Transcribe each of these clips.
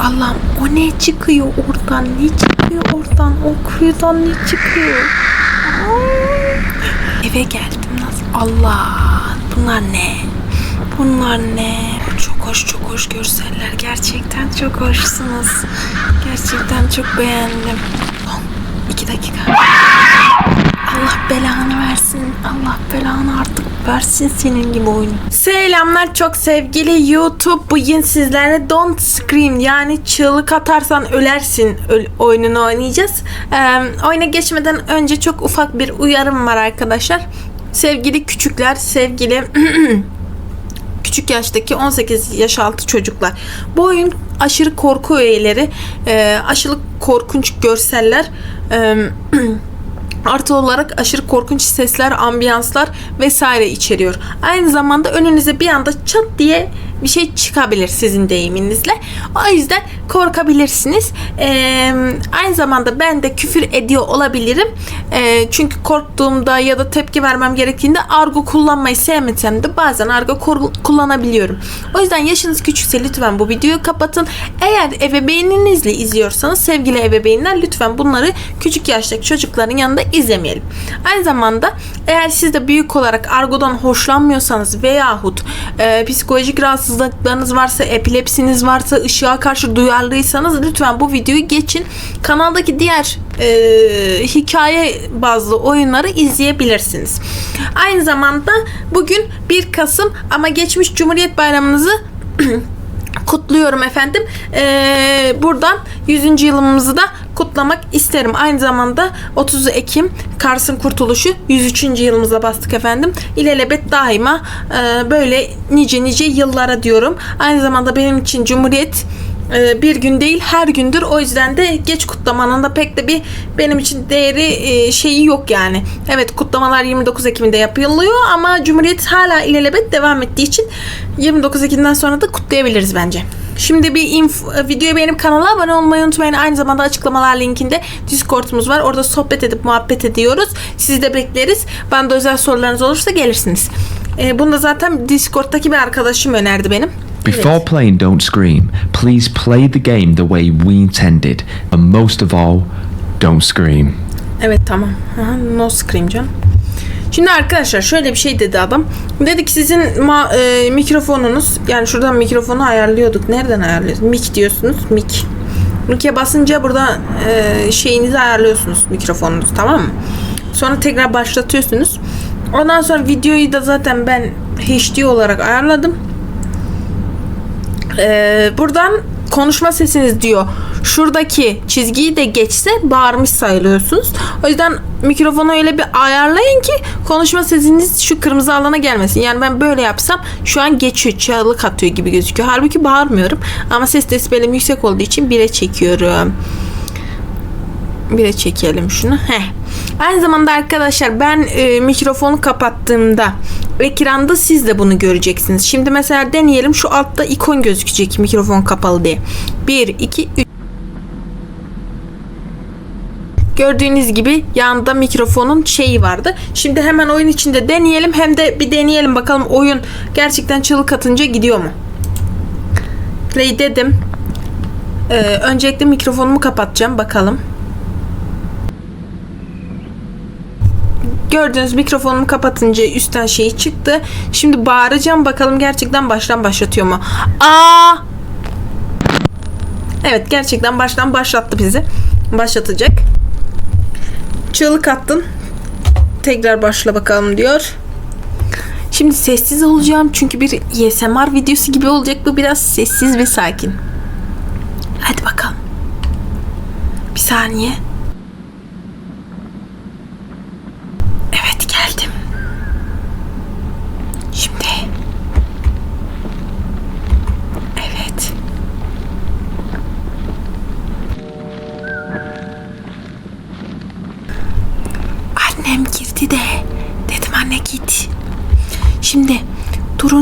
Allah'ım o ne çıkıyor oradan? Ne çıkıyor oradan? O kuyudan ne çıkıyor? Aa, Eve geldim nasıl? Allah bunlar ne? Bunlar ne? Çok hoş çok hoş görseller. Gerçekten çok hoşsunuz. Gerçekten çok beğendim. Son iki dakika. Allah belanı versin. Allah belanı artık versin senin gibi oyunu. Selamlar çok sevgili YouTube. Bugün sizlerle Don't Scream yani çığlık atarsan ölersin öl- oyununu oynayacağız. Ee, oyuna geçmeden önce çok ufak bir uyarım var arkadaşlar. Sevgili küçükler, sevgili küçük yaştaki 18 yaş altı çocuklar. Bu oyun aşırı korku öğeleri, e, aşırı korkunç görseller, e, artı olarak aşırı korkunç sesler, ambiyanslar vesaire içeriyor. Aynı zamanda önünüze bir anda çat diye bir şey çıkabilir sizin deyiminizle. O yüzden korkabilirsiniz. Ee, aynı zamanda ben de küfür ediyor olabilirim. Ee, çünkü korktuğumda ya da tepki vermem gerektiğinde argo kullanmayı sevmesem de bazen argo kullanabiliyorum. O yüzden yaşınız küçükse lütfen bu videoyu kapatın. Eğer ebeveyninizle izliyorsanız sevgili ebeveynler lütfen bunları küçük yaştaki çocukların yanında izlemeyelim. Aynı zamanda eğer siz de büyük olarak argodan hoşlanmıyorsanız veyahut e, psikolojik rahatsızlıklarınız varsa, epilepsiniz varsa, ışığa karşı duyarlıysanız lütfen bu videoyu geçin. Kanaldaki diğer e, hikaye bazlı oyunları izleyebilirsiniz. Aynı zamanda bugün 1 Kasım ama geçmiş Cumhuriyet Bayramınızı kutluyorum efendim. Ee, buradan 100. yılımızı da kutlamak isterim. Aynı zamanda 30 Ekim Kars'ın kurtuluşu 103. yılımıza bastık efendim. İlelebet daima e, böyle nice nice yıllara diyorum. Aynı zamanda benim için Cumhuriyet e, bir gün değil her gündür. O yüzden de geç kutlamanın da pek de bir benim için değeri e, şeyi yok yani. Evet kutlamalar 29 Ekim'de yapılıyor ama Cumhuriyet hala ilelebet devam ettiği için 29 Ekim'den sonra da kutlayabiliriz bence. Şimdi bir inf- videoyu beğenip kanala abone olmayı unutmayın. Aynı zamanda açıklamalar linkinde Discord'umuz var. Orada sohbet edip muhabbet ediyoruz. Sizi de bekleriz. Bana da özel sorularınız olursa gelirsiniz. E, bunu da zaten Discord'daki bir arkadaşım önerdi benim. Before Evet. playing Don't Scream, please play the game the way we intended, and most of all, don't scream. Evet tamam. Aha, no scream canım. Şimdi arkadaşlar şöyle bir şey dedi adam. Dedi ki sizin e, mikrofonunuz yani şuradan mikrofonu ayarlıyorduk. Nereden ayarlıyoruz? Mic diyorsunuz. Mic. Mic'e basınca burada e, şeyinizi ayarlıyorsunuz mikrofonunuz tamam mı? Sonra tekrar başlatıyorsunuz. Ondan sonra videoyu da zaten ben HD olarak ayarladım. Ee, buradan konuşma sesiniz diyor. Şuradaki çizgiyi de geçse bağırmış sayılıyorsunuz. O yüzden mikrofonu öyle bir ayarlayın ki konuşma sesiniz şu kırmızı alana gelmesin. Yani ben böyle yapsam şu an geçiyor, çığlık atıyor gibi gözüküyor. Halbuki bağırmıyorum. Ama ses desibelim yüksek olduğu için bire çekiyorum. Bire çekelim şunu. Heh. Aynı zamanda arkadaşlar ben e, mikrofonu kapattığımda ekranda siz de bunu göreceksiniz. Şimdi mesela deneyelim şu altta ikon gözükecek mikrofon kapalı diye. 1, 2, 3. Gördüğünüz gibi yanında mikrofonun şeyi vardı. Şimdi hemen oyun içinde deneyelim hem de bir deneyelim bakalım oyun gerçekten çığlık atınca gidiyor mu? Play dedim. Ee, öncelikle mikrofonumu kapatacağım bakalım. Gördüğünüz mikrofonumu kapatınca üstten şeyi çıktı. Şimdi bağıracağım bakalım gerçekten baştan başlatıyor mu? Aa! Evet gerçekten baştan başlattı bizi. Başlatacak. Çığlık attın. Tekrar başla bakalım diyor. Şimdi sessiz olacağım çünkü bir ASMR videosu gibi olacak bu biraz sessiz ve sakin. Hadi bakalım. Bir saniye.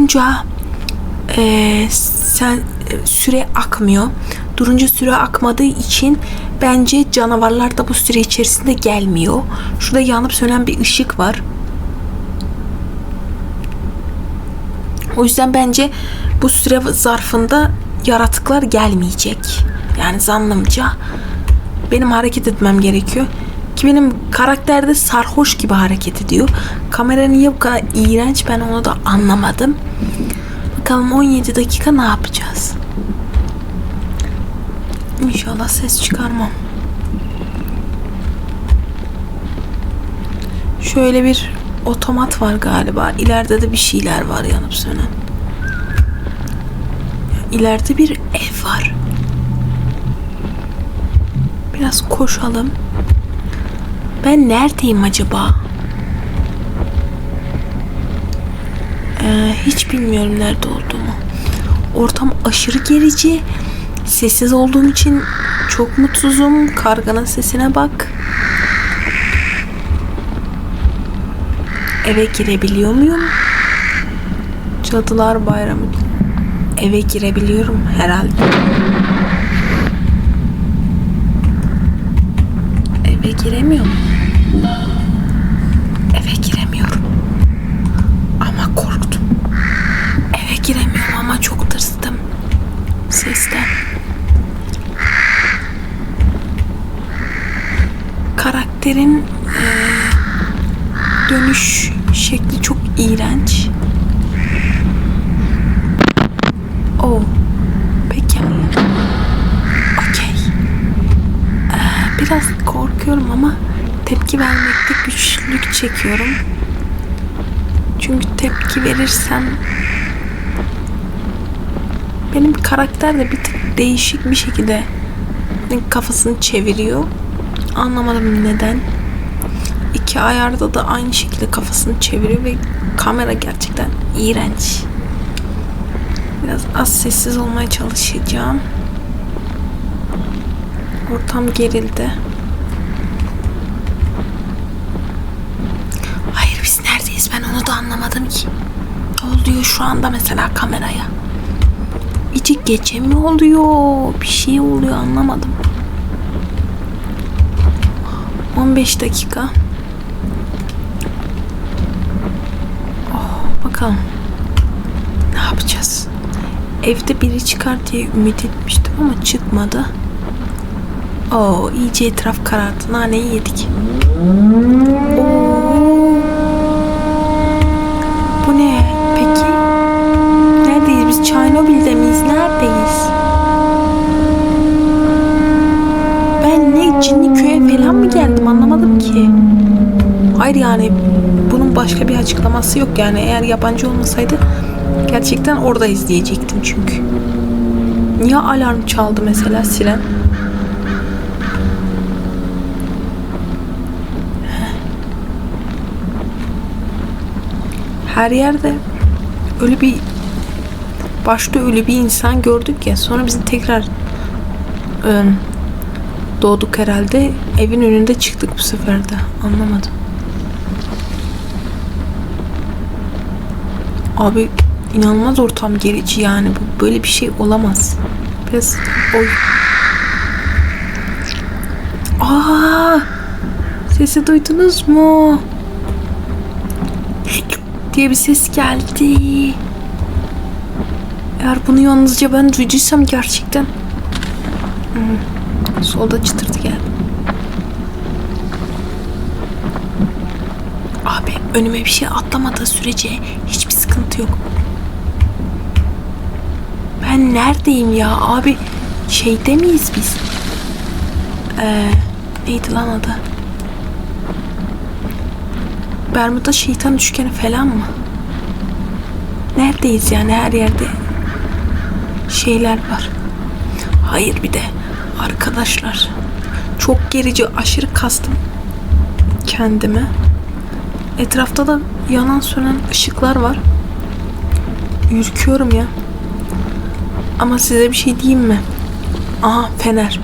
Durunca eee, sen e, süre akmıyor. Durunca süre akmadığı için bence canavarlar da bu süre içerisinde gelmiyor. Şurada yanıp sönen bir ışık var. O yüzden bence bu süre zarfında yaratıklar gelmeyecek. Yani zannımca benim hareket etmem gerekiyor. Ki benim karakter de sarhoş gibi hareket ediyor. Kamera niye bu kadar iğrenç ben onu da anlamadım. Bakalım 17 dakika ne yapacağız? İnşallah ses çıkarmam. Şöyle bir otomat var galiba. İleride de bir şeyler var yanıp sönen. İleride bir ev var. Biraz koşalım. Ben neredeyim acaba? Ee, hiç bilmiyorum nerede olduğumu. Ortam aşırı gerici. Sessiz olduğum için çok mutsuzum. Karganın sesine bak. Eve girebiliyor muyum? Cadılar Bayramı. Eve girebiliyorum herhalde. Eve giremiyorum. Eve giremiyorum. Ama korktum. Eve giremiyorum ama çok tırstım. Sesten. Karakterin eee, dönüş şekli çok iğrenç. Oh. Peki. Okey. Ee, biraz korkuyorum ama tepki vermekte güçlük çekiyorum. Çünkü tepki verirsem benim karakter de bir tık değişik bir şekilde kafasını çeviriyor. Anlamadım neden. İki ayarda da aynı şekilde kafasını çeviriyor ve kamera gerçekten iğrenç. Biraz az sessiz olmaya çalışacağım. Ortam gerildi. Hayır biz neredeyiz ben onu da anlamadım ki. Oluyor şu anda mesela kameraya? İçi geçe mi oluyor? Bir şey oluyor anlamadım. 15 dakika. Oh, bakalım. Ne yapacağız? Evde biri çıkar diye ümit etmiştim ama çıkmadı. Oo, iyice etraf karardı. Naneyi yedik. Oo. Bu ne? Peki? Neredeyiz biz? Çernobil'de miyiz? Neredeyiz? Ben ne cinli köye falan mı geldim anlamadım ki. Hayır yani bunun başka bir açıklaması yok yani eğer yabancı olmasaydı gerçekten orada izleyecektim çünkü. Niye alarm çaldı mesela siren? Her yerde öyle bir başta öyle bir insan gördük ya sonra bizim tekrar e, doğduk herhalde evin önünde çıktık bu sefer de anlamadım. Abi inanılmaz ortam gerici yani bu böyle bir şey olamaz. Biraz oy. Aa! Sesi duydunuz mu? diye bir ses geldi. Eğer bunu yalnızca ben duyduysam gerçekten Hmm. Solda çıtırtı geldi. Abi önüme bir şey atlamadığı sürece hiçbir sıkıntı yok. Ben neredeyim ya abi? Şeyde miyiz biz? Ee, neydi lan adı? Bermuda şeytan üçgeni falan mı? Neredeyiz yani her yerde şeyler var. Hayır bir de arkadaşlar çok gerici aşırı kastım kendime. Etrafta da yanan sönen ışıklar var. Ürküyorum ya. Ama size bir şey diyeyim mi? Aha fener.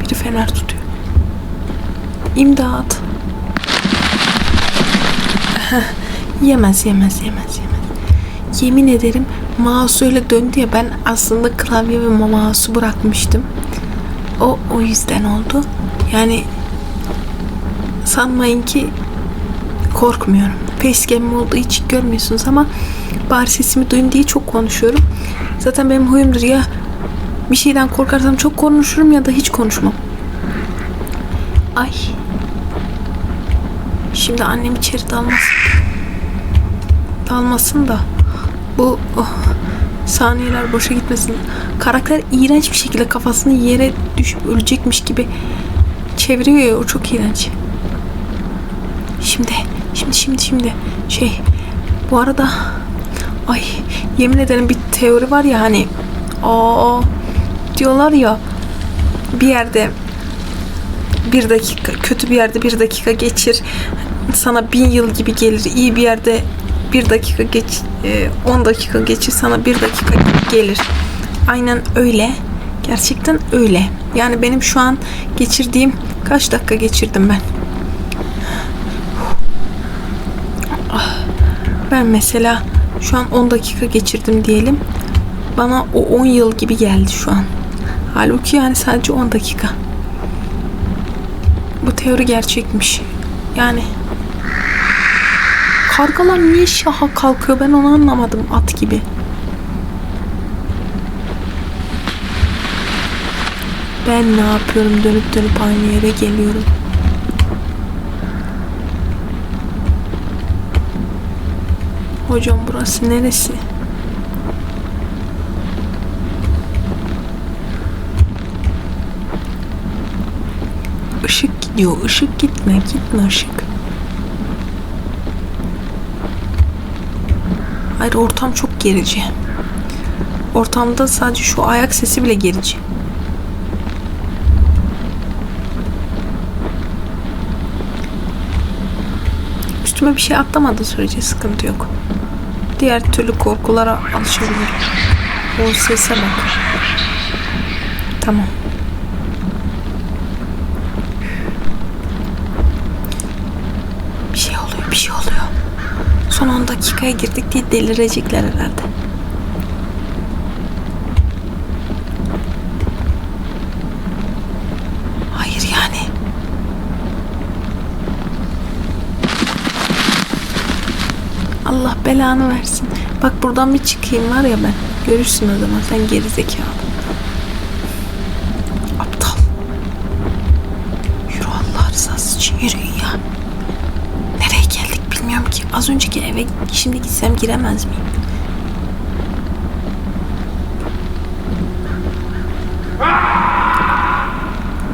Biri fener tutuyor. İmdat. Yemez yemez yemez yemez. Yemin ederim mouse öyle döndü ya ben aslında klavye ve mouse'u bırakmıştım. O o yüzden oldu. Yani sanmayın ki korkmuyorum. Facecam olduğu için görmüyorsunuz ama bari sesimi duyun diye çok konuşuyorum. Zaten benim huyumdur ya Bir şeyden korkarsam çok konuşurum ya da hiç konuşmam. Ay. Şimdi annem içeri dalmasın. Dalmasın da bu oh, saniyeler boşa gitmesin. Karakter iğrenç bir şekilde kafasını yere düşüp ölecekmiş gibi çeviriyor ya o çok iğrenç. Şimdi, şimdi, şimdi, şimdi şey bu arada ay yemin ederim bir teori var ya hani aa diyorlar ya bir yerde bir dakika kötü bir yerde bir dakika geçir sana bin yıl gibi gelir iyi bir yerde bir dakika geç e, 10 dakika geçir sana bir dakika gelir. Aynen öyle. Gerçekten öyle. Yani benim şu an geçirdiğim kaç dakika geçirdim ben? Ah, ben mesela şu an 10 dakika geçirdim diyelim. Bana o 10 yıl gibi geldi şu an. Halbuki yani sadece 10 dakika. Bu teori gerçekmiş. Yani kargalar niye şaha kalkıyor ben onu anlamadım at gibi. Ben ne yapıyorum dönüp dönüp aynı yere geliyorum. Hocam burası neresi? Işık gidiyor. Işık gitme. Gitme ışık. Hayır ortam çok gerici. Ortamda sadece şu ayak sesi bile gerici. Üstüme bir şey atlamadığı sürece sıkıntı yok. Diğer türlü korkulara alışabilirim. O sese bak. Tamam. Bir şey oluyor, bir şey oluyor. Son 10 dakikaya girdik diye delirecekler herhalde. Hayır yani. Allah belanı versin. Bak buradan bir çıkayım var ya ben. Görürsün o zaman sen geri zekalı. Aptal. Yürü Allah rızası için yürüyün ya. Nereye geldik bilmiyorum ki. Az önceki eve şimdi gitsem giremez miyim?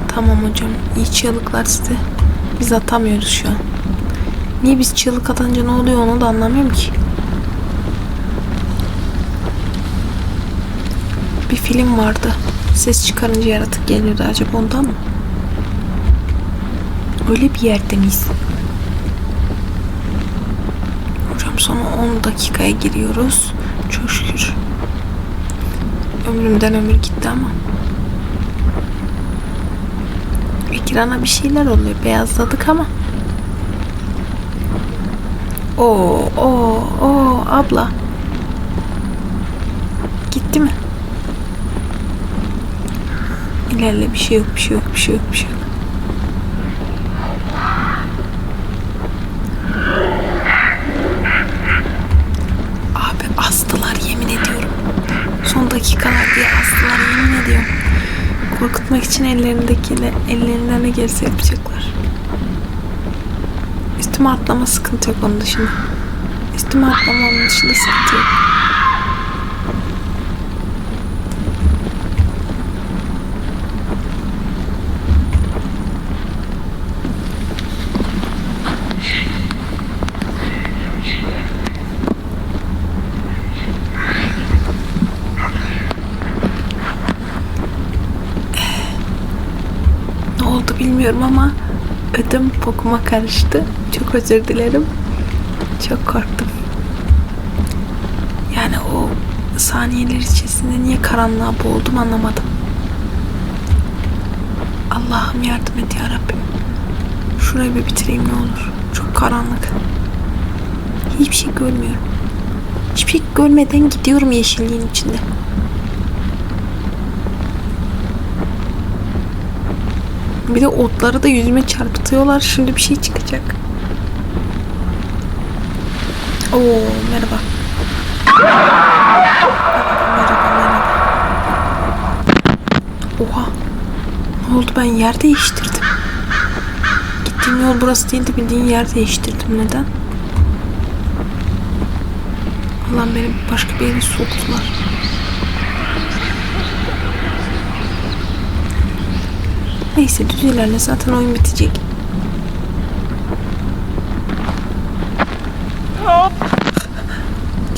Tamam hocam. İyi çığlıklar size. Biz atamıyoruz şu an. Niye biz çığlık atınca ne oluyor onu da anlamıyorum ki. Bir film vardı. Ses çıkarınca yaratık gelirdi. Acaba ondan mı? Öyle bir yerde miyiz? Hocam sonra 10 dakikaya giriyoruz. Çok şükür. Ömrümden ömür gitti ama. Ekrana bir şeyler oluyor. Beyazladık ama. Oo, oo, oo abla. Gitti mi? İlerle bir şey yok, bir şey yok, bir şey yok, bir şey yok. Abi astılar yemin ediyorum. Son dakikalar diye astılar yemin ediyorum. Korkutmak için ellerindekine, ellerinden ne gelirse yapacaklar. Üstüme atlama sıkıntı yok onun dışında. Üstüme atlama onun dışında sıkıntı yok. Ne oldu bilmiyorum ama ödüm bokuma karıştı. Çok özür dilerim. Çok korktum. Yani o saniyeler içerisinde niye karanlığa boğuldum anlamadım. Allah'ım yardım et ya Rabbim. Şurayı bir bitireyim ne olur. Çok karanlık. Hiçbir şey görmüyorum. Hiçbir şey görmeden gidiyorum yeşilliğin içinde. Bir de otları da yüzüme çarpıtıyorlar. Şimdi bir şey çıkacak. Oo merhaba. Oha. Ne oldu ben yer değiştirdim. Gittiğim yol burası değildi bildiğin yer değiştirdim. Neden? Allah'ım beni başka bir yere soktular. Neyse düz ilerle zaten oyun bitecek.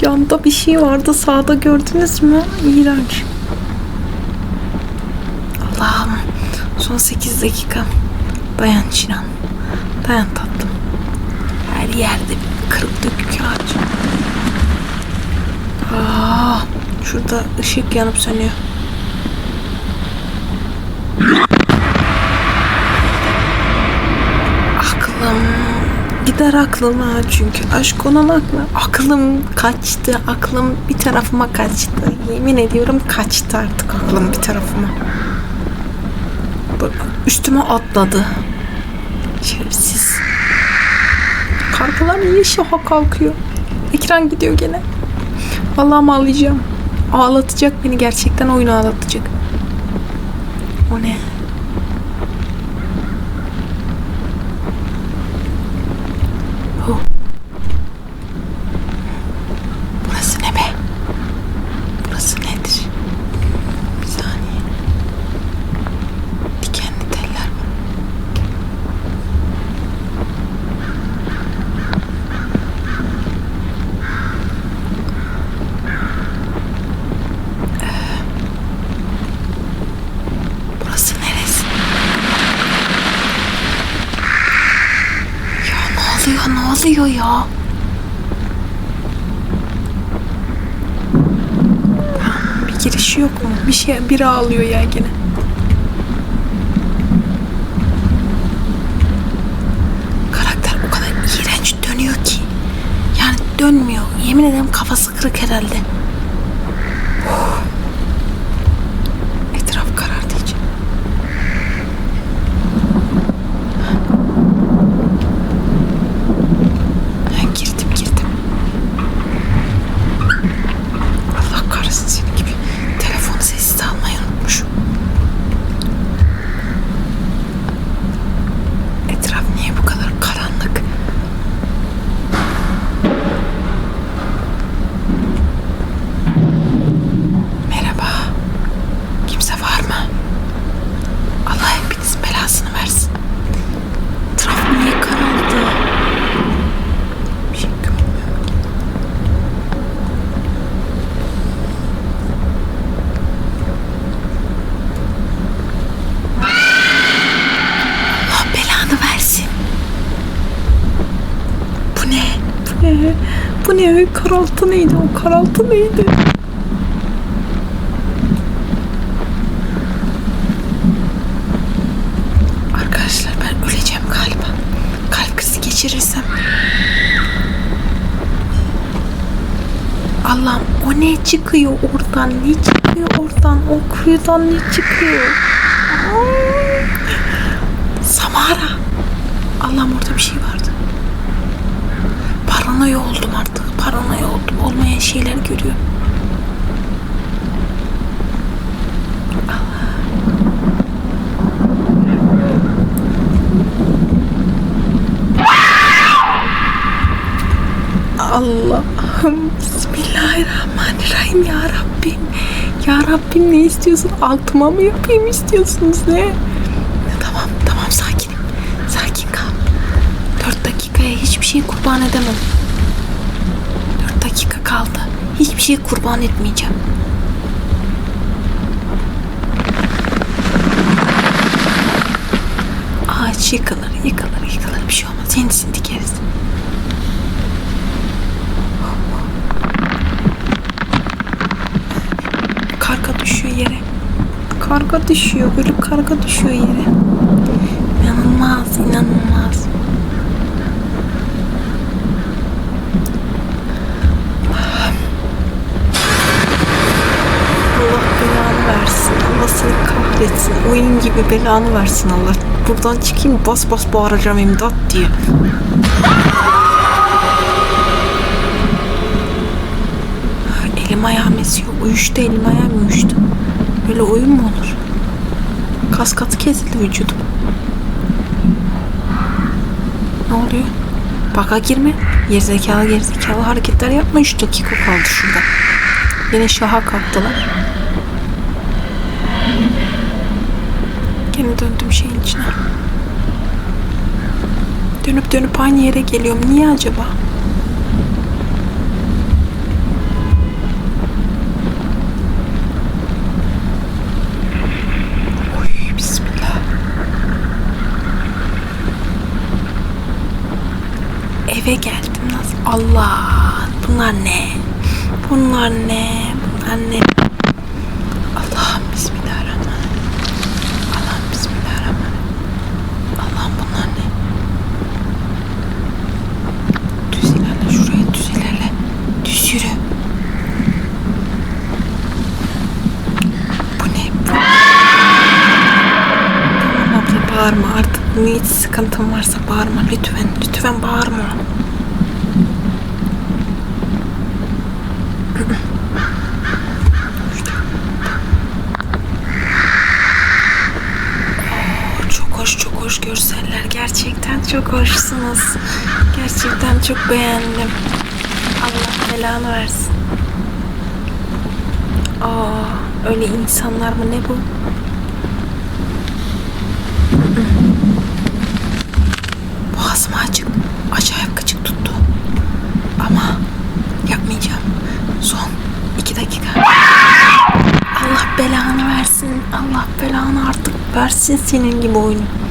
Yanda bir şey vardı sağda gördünüz mü? İğrenç. Allah'ım son 8 dakika. Dayan Çinan. Dayan tatlım. Her yerde bir kırık dökük ağaç. Aa, şurada ışık yanıp sönüyor. Aklım gider aklım ha çünkü aşk olan aklı. Aklım kaçtı, aklım bir tarafıma kaçtı. Yemin ediyorum kaçtı artık aklım bir tarafıma. Bak, Üstüme atladı. Şerefsiz. Kargalar niye şaha kalkıyor? Ekran gidiyor gene. Allah'ım ağlayacağım. Ağlatacak beni gerçekten oyun ağlatacak. O ne? Oh. Burası ne be? Burası nedir? Bir saniye. Dikenli teller var. Burası neresi? Ya ne oluyor ya? Bir girişi yok mu? Bir şey biri ağlıyor ya gene. Karakter o kadar iğrenç dönüyor ki. Yani dönmüyor. Yemin ederim kafası kırık herhalde. Uf. Etraf karardı iyice. Ha, girdim girdim. Allah kahretsin seni gibi. Telefonu sessiz almayı unutmuşum. Etraf niye bu kadar karanlık? Merhaba. Kimse var mı? Allah hepinizin belasını versin. Etraf niye karardı? Bir şey görmüyorum. Allah belanı versin. Bu ne? Bu ne? Bu ne? Karaltı neydi? Karaltı neydi? Arkadaşlar ben öleceğim galiba. Kalp krizi geçirirsem. Allah'ım o ne çıkıyor oradan? Ne çıkıyor oradan? O kuyudan ne çıkıyor? Samara. Allah'ım orada bir şey vardı. Paranoya artık. Paranoya oldum. Olmayan şeyler görüyorum. Allah'ım Bismillahirrahmanirrahim ya Rabbim. Ya Rabbim ne istiyorsun? Altıma mı yapayım istiyorsunuz ne? Ya tamam tamam sakinim. Sakin kal. Dört dakikaya hiçbir şey kurban edemem. Hiçbir şey kurban etmeyeceğim. Ağaç yıkılır, yıkılır, yıkılır. Bir şey olmaz. Yenisini dikeriz. Karga düşüyor yere. Karga düşüyor. Ölü karga düşüyor yere. İnanılmaz, inanılmaz. Allah belanı versin. Allah seni kahretsin. Oyun gibi belanı versin Allah. Buradan çıkayım bas bas bağıracağım imdat diye. Elim ayağım esiyor. Uyuştu elim ayağım uyuştu. Böyle oyun mu olur? Kas katı kesildi vücudum. Ne oluyor? Baka girme. Gerizekalı gerizekalı hareketler yapma. 3 dakika kaldı şurada. Yine şaha kalktılar. Gene döndüm şeyin içine. Dönüp dönüp aynı yere geliyorum. Niye acaba? Oy bismillah. Eve geldim nasıl? Allah! Bunlar ne? Bunlar ne? Bunlar ne? Allah'ım bismillahirrahmanirrahim. Allah'ım bismillahirrahmanirrahim. Allah'ım bunlar ne? Düz ilerle şuraya düz ilerle. Düz yürü. Bu ne? Bu... Tamam abla bağırma artık. Ne hiç sıkıntın varsa bağırma lütfen. Lütfen bağırma. Oo, Çok hoş çok hoş görseller. Gerçekten çok hoşsunuz. Gerçekten çok beğendim. Allah belanı versin. Aa, öyle insanlar mı ne bu? Boğazım açık. Acayip gıcık tuttu. Ama yapmayacağım. Son iki dakika. Allah belanı versin. Allah versin senin gibi oyunu.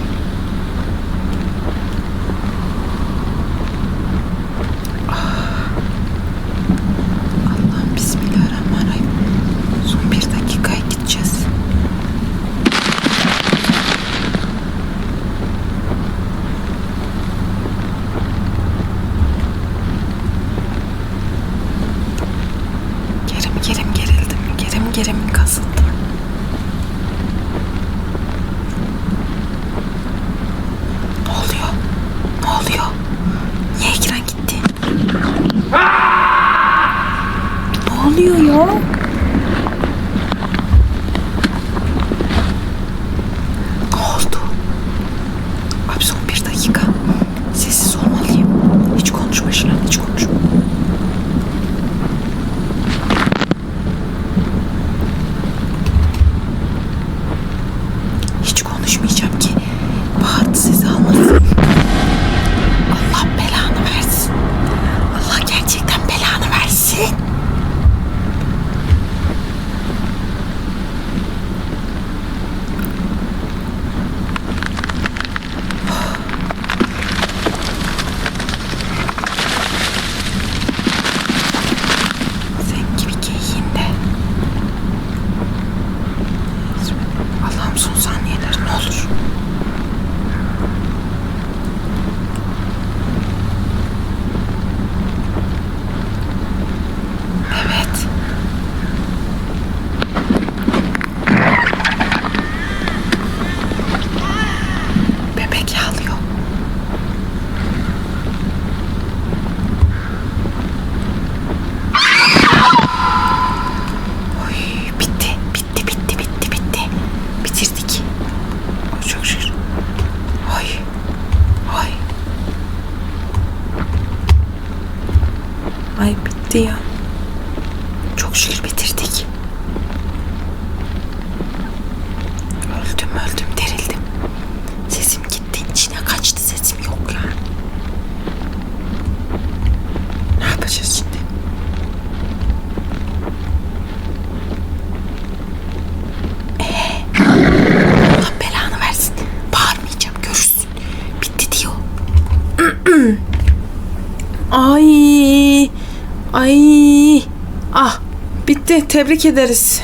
Bitti. Tebrik ederiz.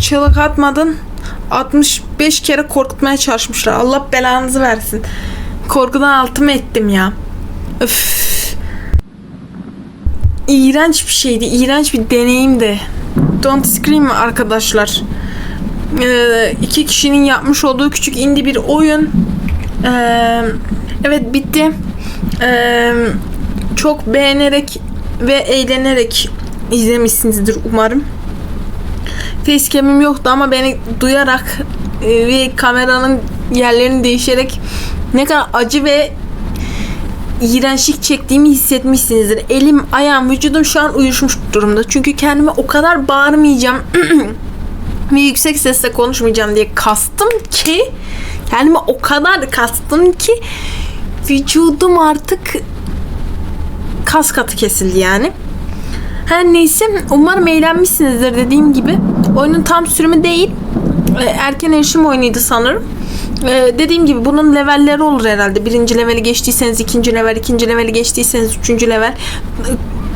Çığlık atmadın. 65 kere korkutmaya çalışmışlar. Allah belanızı versin. Korkudan altımı ettim ya. Öf. İğrenç bir şeydi. İğrenç bir deneyimdi. Don't Scream arkadaşlar. Ee, iki kişinin yapmış olduğu küçük indie bir oyun. Ee, evet bitti. Ee, çok beğenerek ve eğlenerek izlemişsinizdir umarım. Facecam'im yoktu ama beni duyarak ve kameranın yerlerini değişerek ne kadar acı ve iğrençlik çektiğimi hissetmişsinizdir. Elim, ayağım, vücudum şu an uyuşmuş durumda. Çünkü kendime o kadar bağırmayacağım ve yüksek sesle konuşmayacağım diye kastım ki kendime o kadar kastım ki vücudum artık kas katı kesildi yani. Her neyse umarım eğlenmişsinizdir dediğim gibi. Oyunun tam sürümü değil. e, Erken erişim oyunuydu sanırım. E, dediğim gibi bunun levelleri olur herhalde. Birinci leveli geçtiyseniz ikinci level, ikinci leveli geçtiyseniz üçüncü level.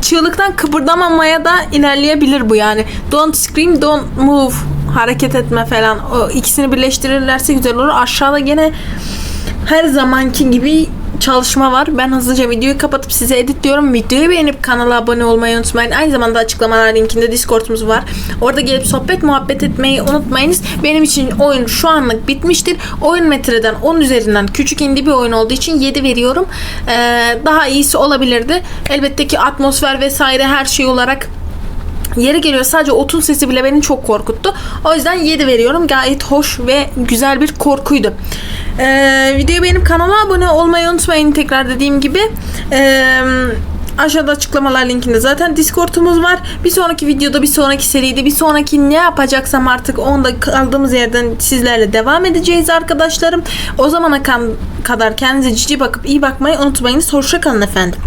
Çığlıktan kıpırdamamaya da ilerleyebilir bu yani. Don't scream, don't move. Hareket etme falan. O ikisini birleştirirlerse güzel olur. Aşağıda gene her zamanki gibi çalışma var. Ben hızlıca videoyu kapatıp size editliyorum. Videoyu beğenip kanala abone olmayı unutmayın. Aynı zamanda açıklamalar linkinde Discord'umuz var. Orada gelip sohbet muhabbet etmeyi unutmayınız. Benim için oyun şu anlık bitmiştir. Oyun metreden 10 üzerinden küçük indi bir oyun olduğu için 7 veriyorum. Ee, daha iyisi olabilirdi. Elbette ki atmosfer vesaire her şey olarak Yeri geliyor sadece otun sesi bile beni çok korkuttu. O yüzden 7 veriyorum. Gayet hoş ve güzel bir korkuydu. Ee, videoyu beğenip kanala abone olmayı unutmayın. Tekrar dediğim gibi. Ee, aşağıda açıklamalar linkinde zaten Discord'umuz var. Bir sonraki videoda, bir sonraki seride, bir sonraki ne yapacaksam artık onda kaldığımız yerden sizlerle devam edeceğiz arkadaşlarım. O zamana kadar kendinize cici bakıp iyi bakmayı unutmayınız. Hoşça kalın efendim.